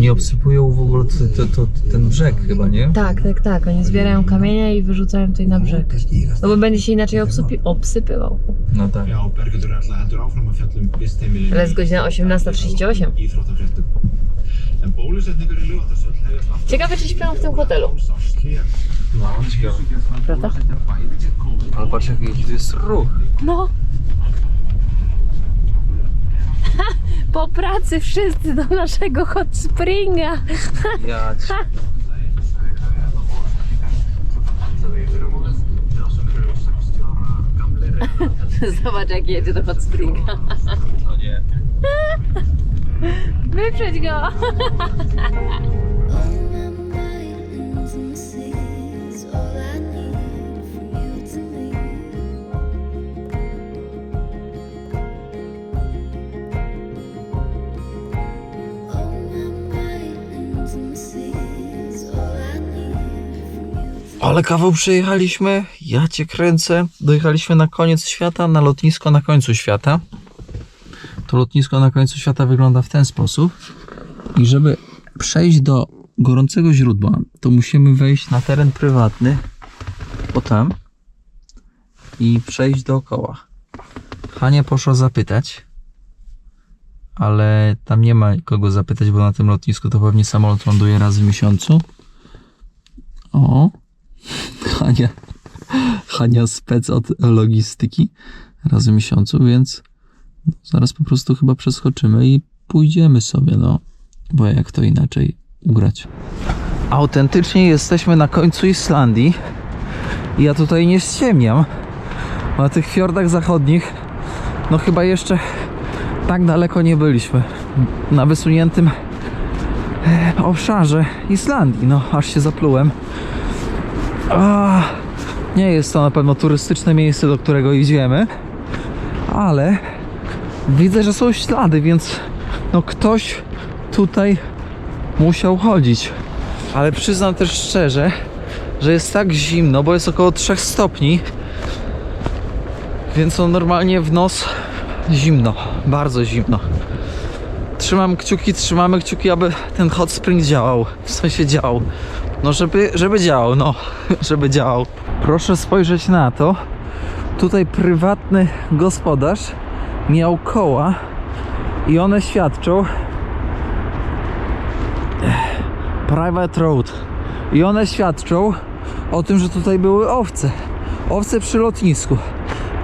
Oni obsypują w ogóle to, to, to, ten brzeg chyba, nie? Tak, tak, tak. Oni zbierają kamienie i wyrzucają tutaj na brzeg. No bo będzie się inaczej obsypi- obsypywał. No tak. Ale jest godzina 18.38. Íþróttafréttum. En bólusetningur í Ljóðarsöll hefjast aftur Ciekawe, czy śpią w tym hotelu. No, ciekawe. Prawda? Ale patrz jaki tu jest ruch. No. Po pracy wszyscy do naszego hot springa. Ja. Zobacz jak jedzie do hot springa. No nie. Wyprzedź go. Ale kawał przejechaliśmy, ja cię kręcę. Dojechaliśmy na koniec świata, na lotnisko na końcu świata. To lotnisko na końcu świata wygląda w ten sposób. I żeby przejść do gorącego źródła, to musimy wejść na teren prywatny, o tam, i przejść dookoła. Hania poszła zapytać, ale tam nie ma kogo zapytać, bo na tym lotnisku to pewnie samolot ląduje raz w miesiącu. O, Hania, Hania spec od logistyki raz w miesiącu, więc zaraz po prostu chyba przeskoczymy i pójdziemy sobie, no, bo jak to inaczej ugrać. Autentycznie jesteśmy na końcu Islandii. Ja tutaj nie ściemniam. Na tych fiordach zachodnich, no chyba jeszcze tak daleko nie byliśmy. Na wysuniętym e, obszarze Islandii, no aż się zaplułem. A, nie jest to na pewno turystyczne miejsce, do którego idziemy, ale widzę, że są ślady, więc no ktoś tutaj musiał chodzić. Ale przyznam też szczerze, że jest tak zimno, bo jest około 3 stopni, więc no normalnie w nos zimno, bardzo zimno. Trzymam kciuki, trzymamy kciuki, aby ten hot spring działał. W sensie działał. No żeby, żeby działał, no, żeby działał. Proszę spojrzeć na to. Tutaj prywatny gospodarz miał koła i one świadczą private road i one świadczą o tym, że tutaj były owce. Owce przy lotnisku.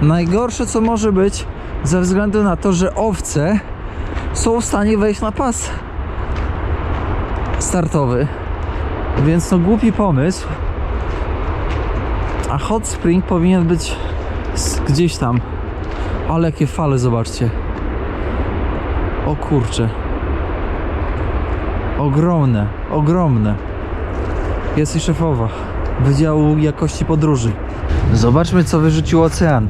Najgorsze co może być ze względu na to, że owce są w stanie wejść na pas startowy. Więc no głupi pomysł. A hot spring powinien być gdzieś tam. Ale jakie fale, zobaczcie. O kurcze. Ogromne, ogromne. Jest i szefowa Wydziału Jakości Podróży. Zobaczmy, co wyrzucił ocean.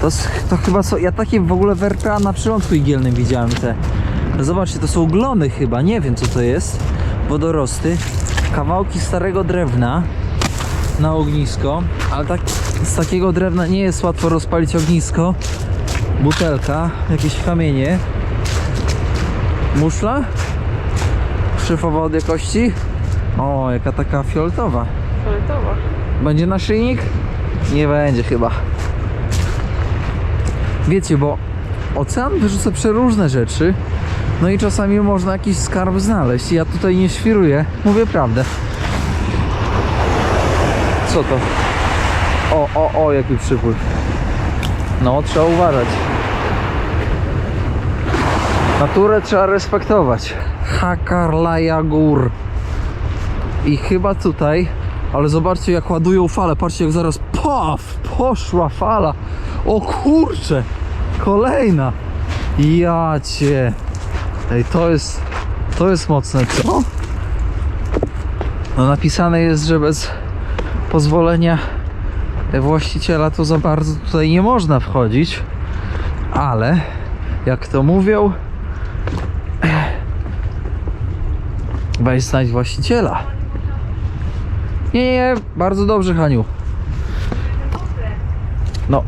To, to chyba co. Ja takie w ogóle w RPA na przylądku igielnym widziałem te. Zobaczcie, to są glony chyba, nie wiem co to jest. Wodorosty. Kawałki starego drewna na ognisko, ale tak z takiego drewna nie jest łatwo rozpalić ognisko. Butelka, jakieś kamienie. Muszla? Szefowa od jakości? O, jaka taka fioletowa. Fioletowa. Będzie naszyjnik? Nie będzie chyba. Wiecie, bo ocean wyrzuca przeróżne rzeczy. No i czasami można jakiś skarb znaleźć. Ja tutaj nie świruję, mówię prawdę. Co to? O, o, o, jaki przypływ. No, trzeba uważać. Naturę trzeba respektować. Hakarlaja Gór. I chyba tutaj, ale zobaczcie jak ładują fale. Patrzcie jak zaraz paf, poszła fala. O kurcze, kolejna. Ja cię. Ej, to jest, to jest mocne, co? No napisane jest, że bez pozwolenia właściciela to za bardzo tutaj nie można wchodzić. Ale, jak to mówią, weź znajdź właściciela. Nie, nie, nie, bardzo dobrze, Haniu. No.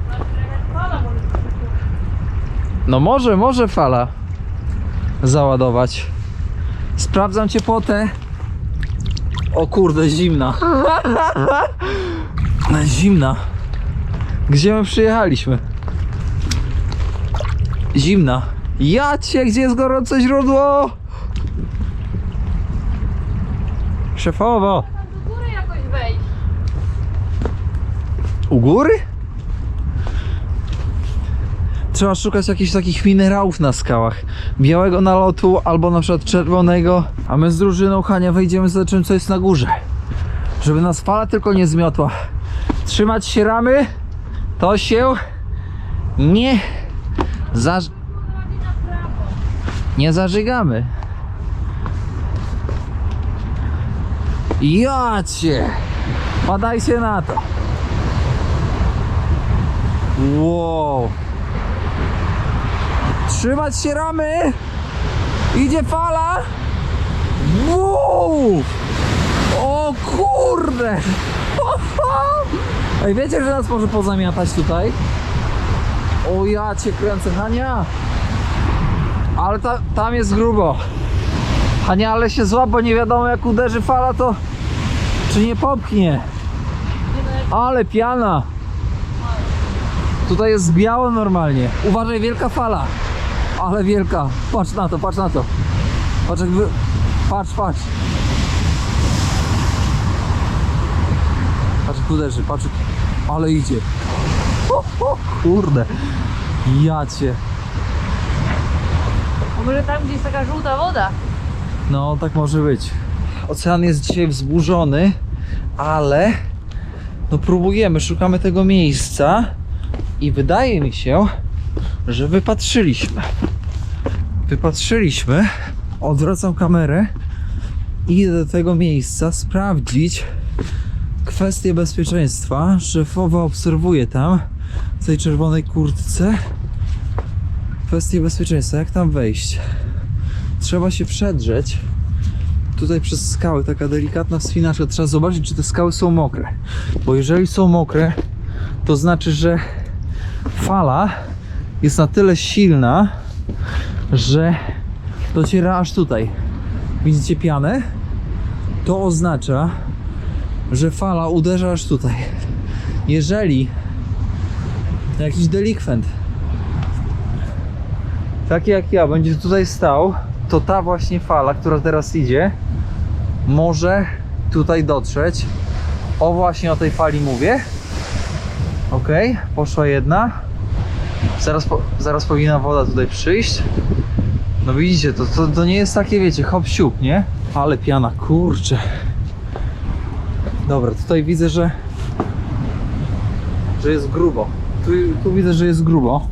No może, może fala załadować. Sprawdzam ciepłotę. O kurde, zimna. Zimna. Gdzie my przyjechaliśmy? Zimna. Ja cię, gdzie jest gorące źródło? Szefowo. U góry? Trzeba szukać jakichś takich minerałów na skałach. Białego nalotu albo na przykład czerwonego. A my z drużyną Hania wejdziemy za czym co jest na górze. Żeby nas fala tylko nie zmiotła. Trzymać się ramy. To się nie zaż... Nie zażygamy. Ja cię! Padajcie na to. Wow. Trzymać się ramy. Idzie fala. Wow. O kurde. Ej, wiecie, że nas może pozamiatać tutaj? O ja cię kręcę, Hania. Ale ta, tam jest grubo. Hania, ale się zła, bo nie wiadomo jak uderzy fala, to czy nie popchnie. Ale piana. Tutaj jest biało normalnie. Uważaj, wielka fala. Ale wielka. Patrz na to, patrz na to. Patrz jakby... Patrz, patrz. Patrz jak uderzy, patrz. Ale idzie. O, o, kurde. Ja cię. A może tam, gdzie jest taka żółta woda? No, tak może być. Ocean jest dzisiaj wzburzony, ale no próbujemy, szukamy tego miejsca i wydaje mi się, że wypatrzyliśmy. Wypatrzyliśmy. Odwracam kamerę i idę do tego miejsca sprawdzić kwestię bezpieczeństwa. Szefowa obserwuje tam w tej czerwonej kurtce kwestię bezpieczeństwa. Jak tam wejść? Trzeba się przedrzeć tutaj przez skały, taka delikatna wspinaczka. Trzeba zobaczyć, czy te skały są mokre. Bo jeżeli są mokre, to znaczy, że fala jest na tyle silna, że dociera aż tutaj. Widzicie pianę? To oznacza, że fala uderza aż tutaj. Jeżeli jakiś delikwent taki jak ja będzie tutaj stał, to ta właśnie fala, która teraz idzie, może tutaj dotrzeć. O właśnie o tej fali mówię. Ok, poszła jedna. Zaraz, po, zaraz powinna woda tutaj przyjść. No widzicie, to, to, to nie jest takie, wiecie, hop siup, nie? Ale piana, kurczę. Dobra, tutaj widzę, że że jest grubo. Tu, tu widzę, że jest grubo.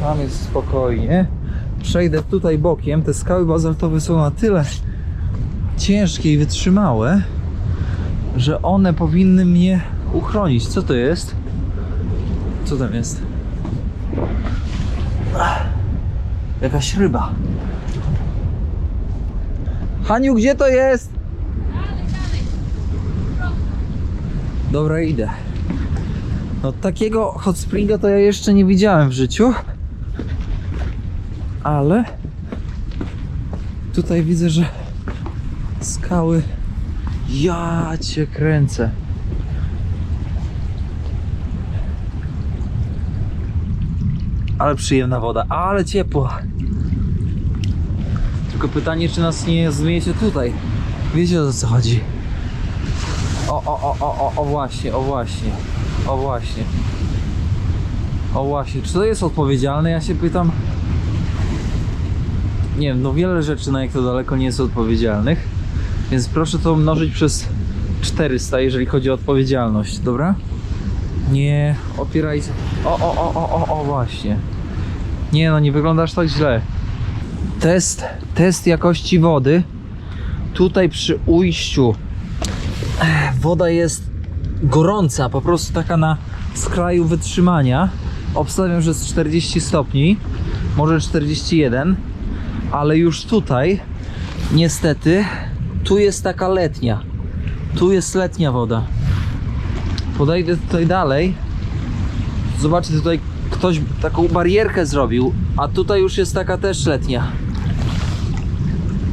Tam jest spokojnie. Przejdę tutaj bokiem. Te skały bazaltowe są na tyle ciężkie i wytrzymałe, że one powinny mnie uchronić. Co to jest? Co tam jest? Jakaś ryba. Haniu, gdzie to jest? Dobra, idę. No takiego hot springa to ja jeszcze nie widziałem w życiu. Ale tutaj widzę, że skały. Ja cię kręcę. Ale przyjemna woda, ale ciepła. Tylko pytanie, czy nas nie zmiecie tutaj. Wiecie o co chodzi. O, o, o, o, o, o właśnie, o właśnie, o właśnie. O właśnie, czy to jest odpowiedzialne? Ja się pytam. Nie wiem, no wiele rzeczy na jak to daleko nie jest odpowiedzialnych. Więc proszę to mnożyć przez 400, jeżeli chodzi o odpowiedzialność, dobra? Nie opierajcie. O, o, o, o, o, o, właśnie. Nie no, nie wyglądasz tak źle. Test, test jakości wody. Tutaj przy ujściu woda jest gorąca, po prostu taka na skraju wytrzymania. Obstawiam, że jest 40 stopni, może 41, ale już tutaj niestety tu jest taka letnia. Tu jest letnia woda. Podejdę tutaj dalej. Zobaczcie, tutaj ktoś taką barierkę zrobił, a tutaj już jest taka też letnia.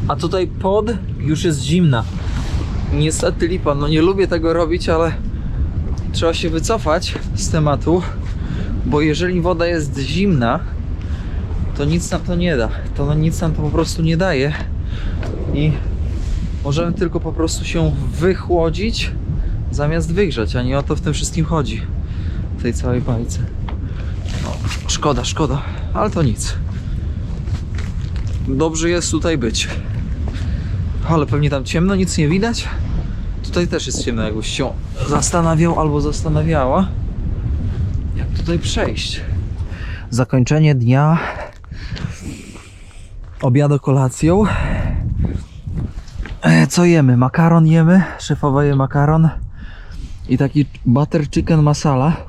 A tutaj pod już jest zimna. Niestety lipa, no nie lubię tego robić, ale trzeba się wycofać z tematu, bo jeżeli woda jest zimna, to nic nam to nie da. To no nic nam to po prostu nie daje i możemy tylko po prostu się wychłodzić zamiast wygrzać, a nie o to w tym wszystkim chodzi. W tej całej bajce. No, szkoda, szkoda, ale to nic. Dobrze jest tutaj być. Ale pewnie tam ciemno, nic nie widać. Tutaj też jest ciemno, jakbyś się zastanawiał albo zastanawiała, jak tutaj przejść. Zakończenie dnia obiadu kolacją. E, Co jemy? Makaron jemy. Szefowa je makaron. I taki butter chicken masala.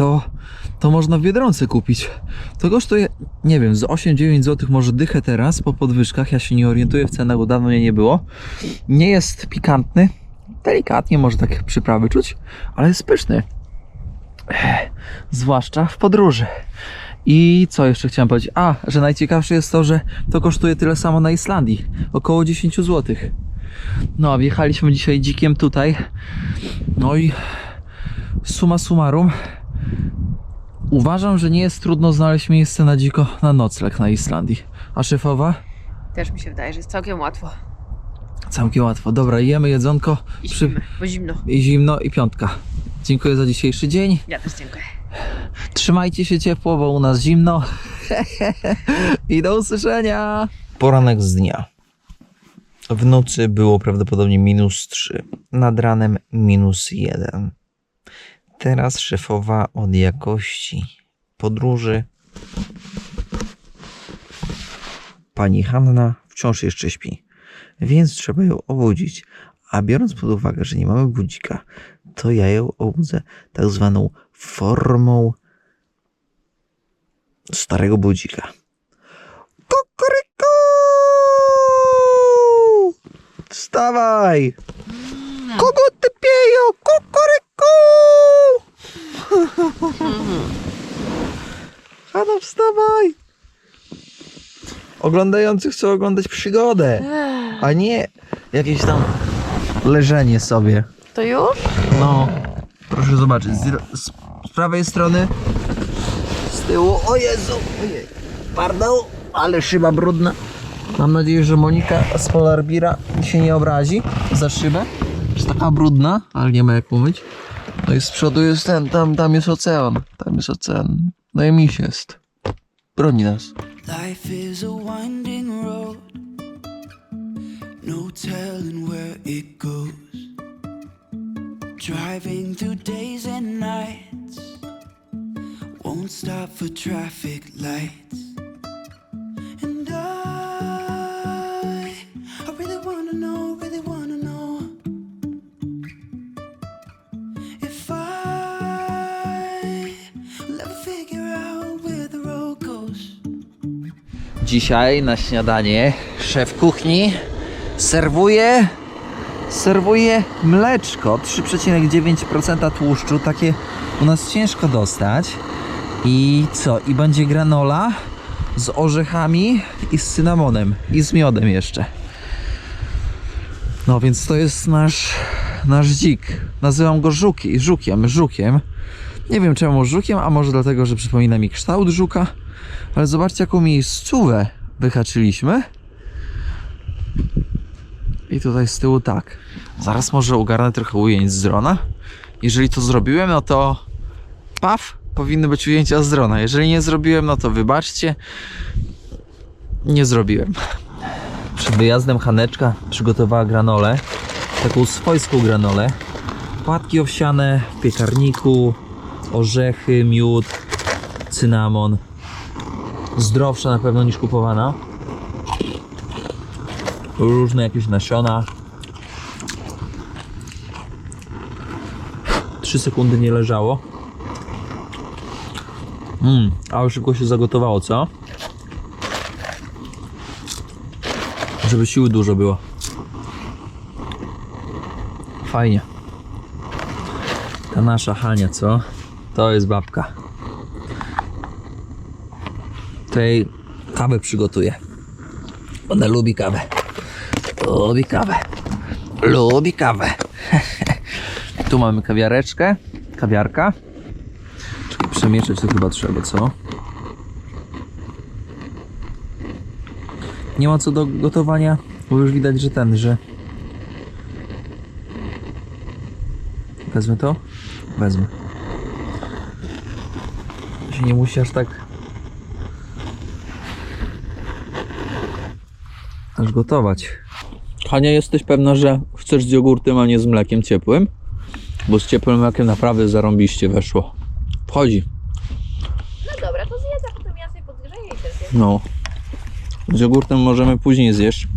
To, to można w Biedronce kupić. To kosztuje, nie wiem, z 8-9 zł, może dychę teraz po podwyżkach. Ja się nie orientuję w cenach, bo dawno mnie nie było. Nie jest pikantny. Delikatnie może tak przyprawy czuć, ale jest pyszny. Zwłaszcza w podróży. I co jeszcze chciałem powiedzieć? A, że najciekawsze jest to, że to kosztuje tyle samo na Islandii. Około 10 zł. No, wjechaliśmy dzisiaj dzikiem tutaj. No i summa summarum. Uważam, że nie jest trudno znaleźć miejsce na dziko na nocleg na Islandii. A szefowa? Też mi się wydaje, że jest całkiem łatwo. Całkiem łatwo. Dobra, jemy jedzonko I Przy- śpimy, bo zimno. i zimno i piątka. Dziękuję za dzisiejszy dzień. Ja też dziękuję. Trzymajcie się ciepło, bo u nas zimno. I do usłyszenia. Poranek z dnia. W nocy było prawdopodobnie minus 3. Nad ranem minus 1. Teraz szefowa od jakości podróży. Pani Hanna wciąż jeszcze śpi, więc trzeba ją obudzić. A biorąc pod uwagę, że nie mamy budzika, to ja ją obudzę tak zwaną formą starego budzika. Kukuryku! Wstawaj! Koguty pieją! Kukuryku! Hanna, wstawaj! Oglądający chcą oglądać przygodę, a nie jakieś tam leżenie sobie. To już? No, proszę zobaczyć. Z, z, z prawej strony, z tyłu. O Jezu! Ojej. Pardon, ale szyba brudna. Mam nadzieję, że Monika z Polarbira się nie obrazi za szybę. Jest taka brudna, ale nie ma jak umyć. No i z przodu jest ten, tam, tam jest ocean. Tam jest ocean. No i miś jest. Broni nas. Life is a winding road, no telling where it goes. Driving through days and nights, won't stop for traffic lights. Dzisiaj na śniadanie szef kuchni serwuje serwuje mleczko 3,9% tłuszczu, takie u nas ciężko dostać. I co? I będzie granola z orzechami i z cynamonem i z miodem jeszcze. No więc to jest nasz nasz dzik. Nazywam go żuki, żukiem, żukiem. Nie wiem czemu żukiem, a może dlatego, że przypomina mi kształt żuka. Ale zobaczcie, jaką miejscówę wyhaczyliśmy. I tutaj z tyłu tak. Zaraz może ogarnę trochę ujęć z drona. Jeżeli to zrobiłem, no to paf, powinny być ujęcia z drona. Jeżeli nie zrobiłem, no to wybaczcie. Nie zrobiłem. Przed wyjazdem Haneczka przygotowała granolę. Taką swojską granolę. Płatki owsiane w piekarniku, orzechy, miód, cynamon. Zdrowsza na pewno niż kupowana. Różne jakieś nasiona. 3 sekundy nie leżało. Mmm, ale szybko się zagotowało, co? Żeby siły dużo było. Fajnie. Ta nasza Hania, co? To jest babka. Tej kawę przygotuję. Ona lubi kawę. Lubi kawę. Lubi kawę. tu mamy kawiareczkę. Kawiarka. Czekaj, przemieszać to chyba trzeba, co? Nie ma co do gotowania, bo już widać, że ten, że... Wezmę to? Wezmę. Się nie musi aż tak... Aż gotować. Hania, jesteś pewna, że chcesz z jogurtem, a nie z mlekiem ciepłym? Bo z ciepłym mlekiem naprawdę zarąbiście weszło. Wchodzi. No dobra, to zjedz, a potem ja sobie podgrzeję i też zjem. No. Z jogurtem możemy później zjeść.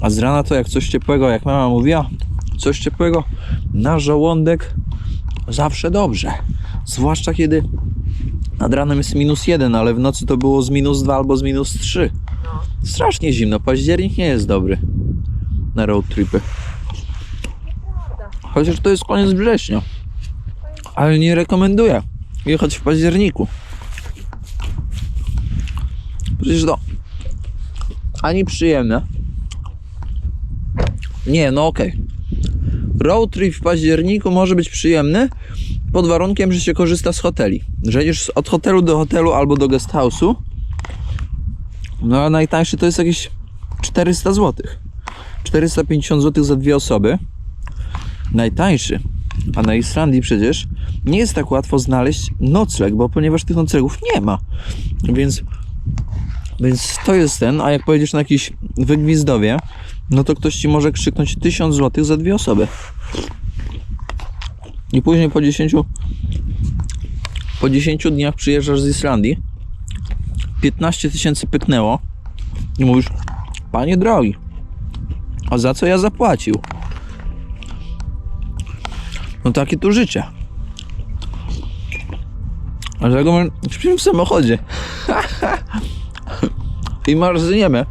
A z rana to jak coś ciepłego, jak mama mówiła, coś ciepłego na żołądek zawsze dobrze. Zwłaszcza kiedy nad ranem jest minus jeden, ale w nocy to było z minus dwa albo z minus trzy. No. Strasznie zimno. Październik nie jest dobry na road tripy. Chociaż to jest koniec września. Ale nie rekomenduję jechać w październiku. Przecież to ani przyjemne. Nie, no okej. Road trip w październiku może być przyjemny pod warunkiem, że się korzysta z hoteli. Że jedziesz od hotelu do hotelu albo do guest house'u. No a najtańszy to jest jakieś 400 zł. 450 zł za dwie osoby. Najtańszy. A na Islandii przecież nie jest tak łatwo znaleźć nocleg, bo ponieważ tych noclegów nie ma. Więc więc to jest ten, a jak pojedziesz na jakiś wygwizdowie, no to ktoś ci może krzyknąć 1000 zł za dwie osoby. I później po 10 po 10 dniach przyjeżdżasz z Islandii. 15 tysięcy pyknęło i mówisz, panie drogi, a za co ja zapłacił? No takie tu życie. Dlatego my śpimy w samochodzie. I marzniemy,